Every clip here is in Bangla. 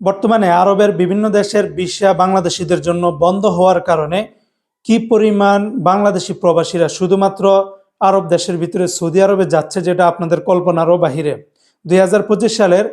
বর্তমানে আরবের বিভিন্ন দেশের ভিসা বাংলাদেশিদের জন্য বন্ধ হওয়ার কারণে কি পরিমাণ বাংলাদেশি প্রবাসীরা শুধুমাত্র আরব দেশের ভিতরে সৌদি আরবে যাচ্ছে যেটা আপনাদের কল্পনারও বাহিরে। দু হাজার পঁচিশ সালের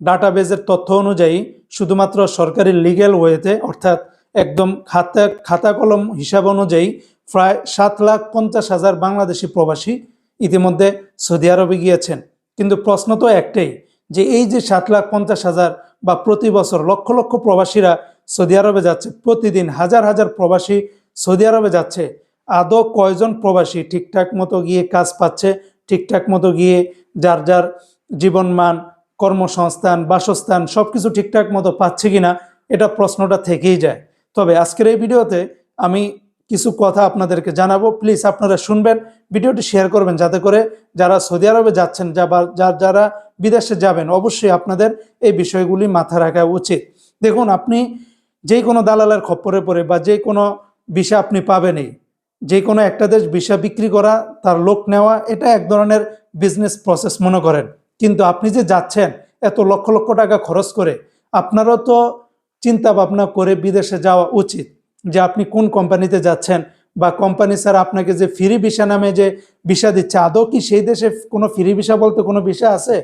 ডাটাবেজের তথ্য অনুযায়ী শুধুমাত্র সরকারি লিগ্যাল ওয়েতে, অর্থাৎ একদম খাতা খাতা কলম হিসাব অনুযায়ী প্রায় সাত লাখ পঞ্চাশ হাজার বাংলাদেশি প্রবাসী ইতিমধ্যে সৌদি আরবে গিয়েছেন। কিন্তু প্রশ্ন তো একটাই, যে এই যে সাত লাখ পঞ্চাশ হাজার বা প্রতি বছর লক্ষ লক্ষ প্রবাসীরা সৌদি আরবে যাচ্ছে। প্রতিদিন হাজার হাজার প্রবাসী সৌদি আরবে যাচ্ছে। আদৌ কয়জন প্রবাসী ঠিকঠাক মতো গিয়ে কাজ পাচ্ছে, ঠিকঠাক মতো গিয়ে যার যার জীবনমান, কর্মসংস্থান, বাসস্থান সব কিছু ঠিকঠাক মতো পাচ্ছে কিনা, এটা প্রশ্নটা থেকেই যায়। তবে আজকের এই ভিডিওতে আমি কিছু কথা আপনাদেরকে জানাব। প্লিজ আপনারা শুনবেন, ভিডিওটি শেয়ার করবেন যাতে করে যারা সৌদি আরবে যাচ্ছেন যা যারা বিদেশে যাবেন, অবশ্যই আপনাদের এই বিষয়গুলি মাথা রাখা উচিত। দেখুন, আপনি যে কোনো দালালের খপ্পরে পড়ে বা যে কোনো বিষা আপনি পাবেনই যে কোনো একটা দেশ বিষা বিক্রি করা, তার লোক নেওয়া, এটা এক ধরনের বিজনেস প্রসেস মনে করেন। কিন্তু আপনি যে যাচ্ছেন, এত লক্ষ লক্ষ টাকা খরচ করে, আপনারও তো চিন্তা ভাবনা করে বিদেশে যাওয়া উচিত যে আপনি কোন কোম্পানিতে যাচ্ছেন বা কোম্পানি স্যার আপনাকে যে ফ্রি ভিসা নামে যে ভিসা দিচ্ছে, আদৌ কি সেই দেশে কোনো ফ্রি ভিসা বলতে কোনো ভিসা আছে?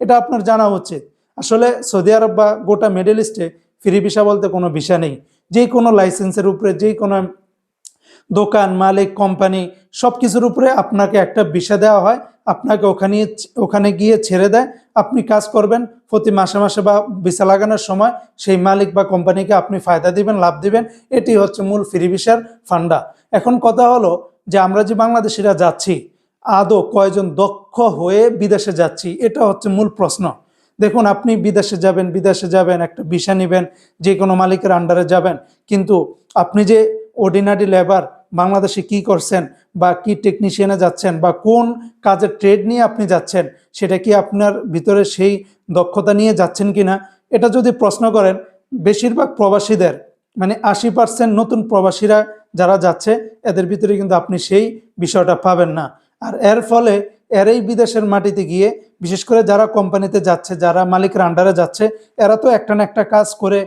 এটা আপনার জানা উচিত। আসলে সৌদি আরব বা গোটা মিডল ইস্টে ফ্রি ভিসা বলতে কোনো ভিসা নেই। যে কোনো লাইসেন্সের উপরে যে কোনো দোকান, মালিক, কোম্পানি সব কিছুর উপরে আপনাকে একটা ভিসা দেওয়া হয়। আপনাকে ওখানে ওখানে গিয়ে ছেড়ে দেয়। আপনি কাজ করবেন, প্রতি মাসে মাসে বা ভিসা লাগানোর সময় সেই মালিক বা কোম্পানিকে আপনি ফায়দা দিবেন, লাভ দিবেন। এটি হচ্ছে মূল ফ্রি ভিসার ফান্ডা। এখন কথা হলো যে আমরা যে বাংলাদেশিরা যাচ্ছি আদৌ কয়জন দক্ষ হয়ে বিদেশে যাচ্ছি, এটা হচ্ছে মূল প্রশ্ন। দেখুন, আপনি বিদেশে যাবেন বিদেশে যাবেন, একটা ভিসা নেবেন, যে কোনো মালিকের আন্ডারে যাবেন, কিন্তু আপনি যে অর্ডিনারি লেবার বাংলাদেশে কি করছেন বা কি টেকনিশিয়ানে যাচ্ছেন বা কোন কাজের ট্রেড নিয়ে আপনি যাচ্ছেন, সেটা কি আপনার ভিতরে সেই দক্ষতা নিয়ে যাচ্ছেন কি না এটা যদি প্রশ্ন করেন, বেশিরভাগ প্রবাসীদের মানে আশি পার্সেন্ট নতুন প্রবাসীরা যারা যাচ্ছে, এদের ভিতরে কিন্তু আপনি সেই বিষয়টা পাবেন না। আর এর ফলে এর এই বিদেশের মাটিতে গিয়ে, বিশেষ করে যারা কোম্পানিতে যাচ্ছে, যারা মালিকের আন্ডারে যাচ্ছে, এরা তো একটা না একটা কাজ করে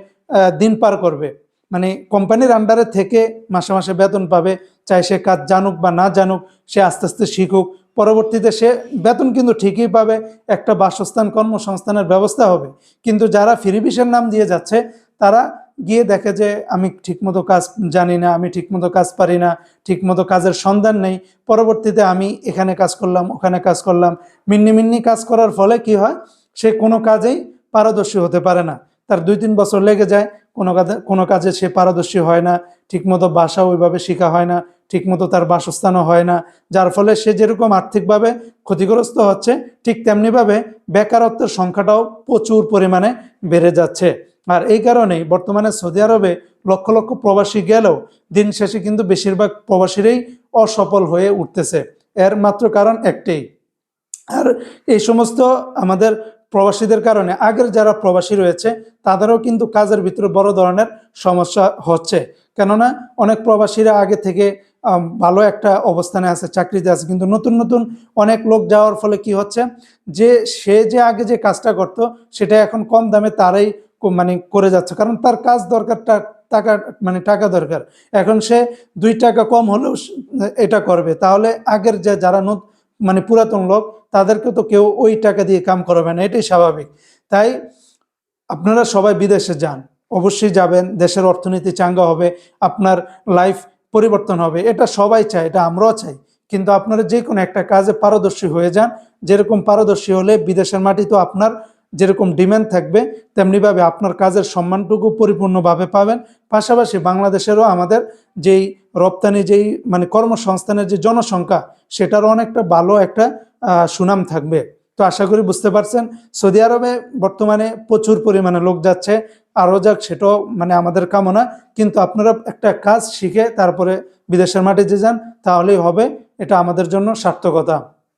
দিন পার করবে। মানে কোম্পানির আন্ডারে থেকে মাসে মাসে বেতন পাবে, চাই সে কাজ জানুক বা না জানুক, সে আস্তে আস্তে শিখুক। পরবর্তীতে সে বেতন কিন্তু ঠিকই পাবে, একটা বাসস্থান কর্মসংস্থানের ব্যবস্থা হবে। কিন্তু যারা ফ্রি ভিসার নাম দিয়ে যাচ্ছে, তারা গিয়ে দেখে যে আমি ঠিকমতো কাজ জানি না, আমি ঠিকমতো কাজ পারি না, ঠিকমতো কাজের সন্ধান নেই। পরবর্তীতে আমি এখানে কাজ করলাম, ওখানে কাজ করলাম। মিন্নি মিন্নি কাজ করার ফলে কি হয়? সে কোনো কাজেই পারদর্শী হতে পারে না। তার দুই তিন বছর লেগে যায়, কোনো কাজে কোনো কাজে সে পারদর্শী হয় না, ঠিকমতো বাসা ওইভাবে শেখা হয় না, ঠিকমতো তার বাসস্থানও হয় না, যার ফলে সে যেরকম আর্থিকভাবে ক্ষতিগ্রস্ত হচ্ছে, ঠিক তেমনিভাবে বেকারত্বের সংখ্যাটাও প্রচুর পরিমাণে বেড়ে যাচ্ছে। আর এই কারণেই বর্তমানে সৌদি আরবে লক্ষ লক্ষ প্রবাসী গেলেও দিন শেষে কিন্তু বেশিরভাগ প্রবাসীরাই অসফল হয়ে উঠতেছে। এর মাত্র কারণ একটাই। আর এই সমস্ত আমাদের প্রবাসীদের কারণে আগের যারা প্রবাসী রয়েছে, তাদেরও কিন্তু কাজের ভিতরে বড় ধরনের সমস্যা হচ্ছে। কেননা অনেক প্রবাসীরা আগে থেকে ভালো একটা অবস্থানে আছে, চাকরিতে আছে, কিন্তু নতুন নতুন অনেক লোক যাওয়ার ফলে কি হচ্ছে? যে সে যে আগে যে কাজটা করতো, সেটা এখন কম দামে তারাই মানে করে যাচ্ছে। কারণ তার কাজ দরকার টাকা মানে টাকা দরকার। এখন সে দুই টাকা কম হলেও এটা করবে। তাহলে আগের যে, যারা মানে পুরাতন লোক, তাদেরকে তো কেউ ওই টাকা দিয়ে কাম করাবে না। এটাই স্বাভাবিক। তাই আপনারা সবাই বিদেশে যান। অবশ্যই যাবেন। দেশের অর্থনীতি চাঙ্গা হবে। আপনার লাইফ পরিবর্তন হবে। এটা সবাই চায়, এটা আমরাও চাই। কিন্তু আপনারা যে কোনো একটা কাজে পারদর্শী হয়ে যান। যেরকম পারদর্শী হলে বিদেশের মাটি তো আপনার যেরকম ডিমান্ড থাকবে তেমনিভাবে আপনার কাজের সম্মানটুকু পরিপূর্ণভাবে পাবেন। পাশাপাশি বাংলাদেশেরও আমাদের যেই রপ্তানি, যেই মানে কর্মসংস্থানের যে জনসংখ্যা সেটারও অনেকটা ভালো একটা সুনাম থাকবে। তো আশা করি বুঝতে পারছেন, সৌদি আরবে বর্তমানে প্রচুর পরিমাণে লোক যাচ্ছে। আরও যাক, সেটাও মানে আমাদের কামনা। কিন্তু আপনারা একটা কাজ শিখে তারপরে বিদেশের মাটিতে যান, তাহলেই হবে। এটা আমাদের জন্য সার্থকতা।